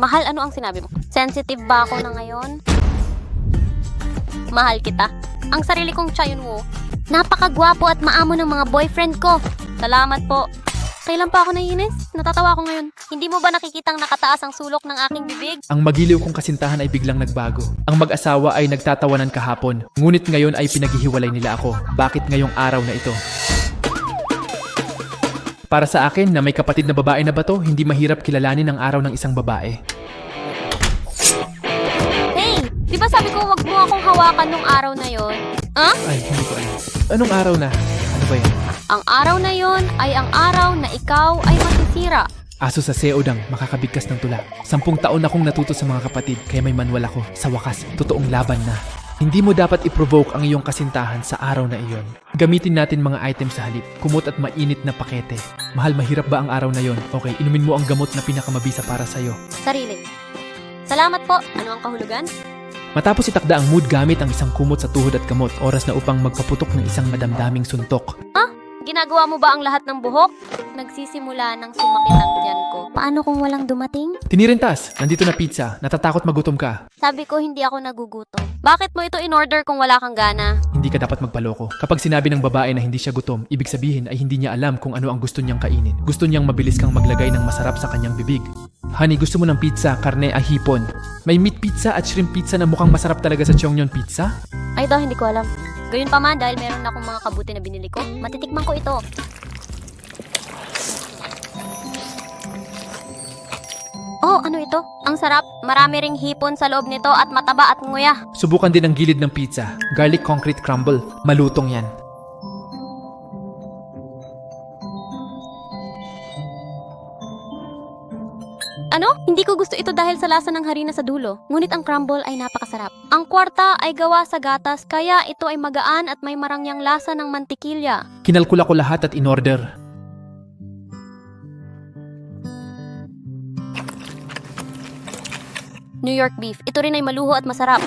Mahal, ano ang sinabi mo? Sensitive ba ako na ngayon? Mahal kita. Ang sarili kong chayon mo. Napakagwapo at maamo ng mga boyfriend ko. Salamat po. Kailan pa ako naiinis? Natatawa ako ngayon. Hindi mo ba nakikitang nakataas ang sulok ng aking bibig? Ang magiliw kong kasintahan ay biglang nagbago. Ang mag-asawa ay nagtatawanan kahapon. Ngunit ngayon ay pinaghihiwalay nila ako. Bakit ngayong araw na ito? Para sa akin na may kapatid na babae na bato, hindi mahirap kilalanin ang araw ng isang babae. Hey! Di ba sabi ko wag mo akong hawakan nung araw na yon? Ha? Ay, hindi ko alam. Anong araw na? Ano ba yan? Ang araw na yon ay ang araw na ikaw ay masisira. Aso sa seodang makakabigkas ng tula. Sampung taon akong natuto sa mga kapatid kaya may manual ako. Sa wakas, totoong laban na. Hindi mo dapat i-provoke ang iyong kasintahan sa araw na iyon. Gamitin natin mga items sa halip, kumot at mainit na pakete. Mahal, mahirap ba ang araw na yon? Okay, inumin mo ang gamot na pinakamabisa para sa'yo. Sarili. Salamat po. Ano ang kahulugan? Matapos itakda ang mood gamit ang isang kumot sa tuhod at kamot, oras na upang magpaputok ng isang madamdaming suntok. Ginagawa mo ba ang lahat ng buhok? Nagsisimula ng sumakit ang tiyan ko. Paano kung walang dumating? Tinirintas, nandito na pizza, natatakot magutom ka. Sabi ko hindi ako nagugutom. Bakit mo ito in-order kung wala kang gana? Hindi ka dapat magpaloko. Kapag sinabi ng babae na hindi siya gutom, ibig sabihin ay hindi niya alam kung ano ang gusto niyang kainin. Gusto niyang mabilis kang maglagay ng masarap sa kanyang bibig. Honey, gusto mo ng pizza, karne, ah, hipon. May meat pizza at shrimp pizza na mukhang masarap talaga sa Cheongyeon pizza? Ay daw, hindi ko alam. Gayun pa man, dahil meron akong mga kabuti na binili ko, matitikman ko ito. Oh, ano ito? Ang sarap. Marami ring hipon sa loob nito at mataba at nguya. Subukan din ang gilid ng pizza. Garlic concrete crumble. Malutong yan. Ano? Hindi ko gusto ito dahil sa lasa ng harina sa dulo. Ngunit ang crumble ay napakasarap. Ang kwarta ay gawa sa gatas kaya ito ay magaan at may marangyang lasa ng mantikilya. Kinalkula ko lahat at in-order. New York beef. Ito rin ay maluho at masarap.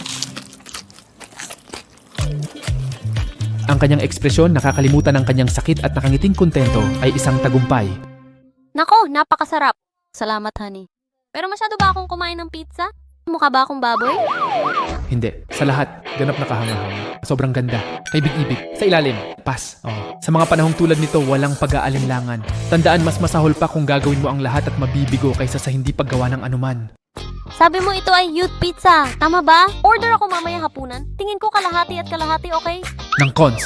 Ang kanyang ekspresyon, nakakalimutan ang kanyang sakit at nakangiting kontento ay isang tagumpay. Nako, napakasarap. Salamat, honey. Pero masyado ba akong kumain ng pizza? Mukha ba akong baboy? Hindi. Sa lahat, ganap na kahanga-hanga. Sobrang ganda. May big-ibig. Sa ilalim, pas. Oh. Sa mga panahong tulad nito, walang pag-aalinlangan. Tandaan, mas masahol pa kung gagawin mo ang lahat at mabibigo kaysa sa hindi paggawa ng anuman. Sabi mo ito ay youth pizza. Tama ba? Order ako mamaya hapunan. Tingin ko kalahati at kalahati, okay? Ng cons.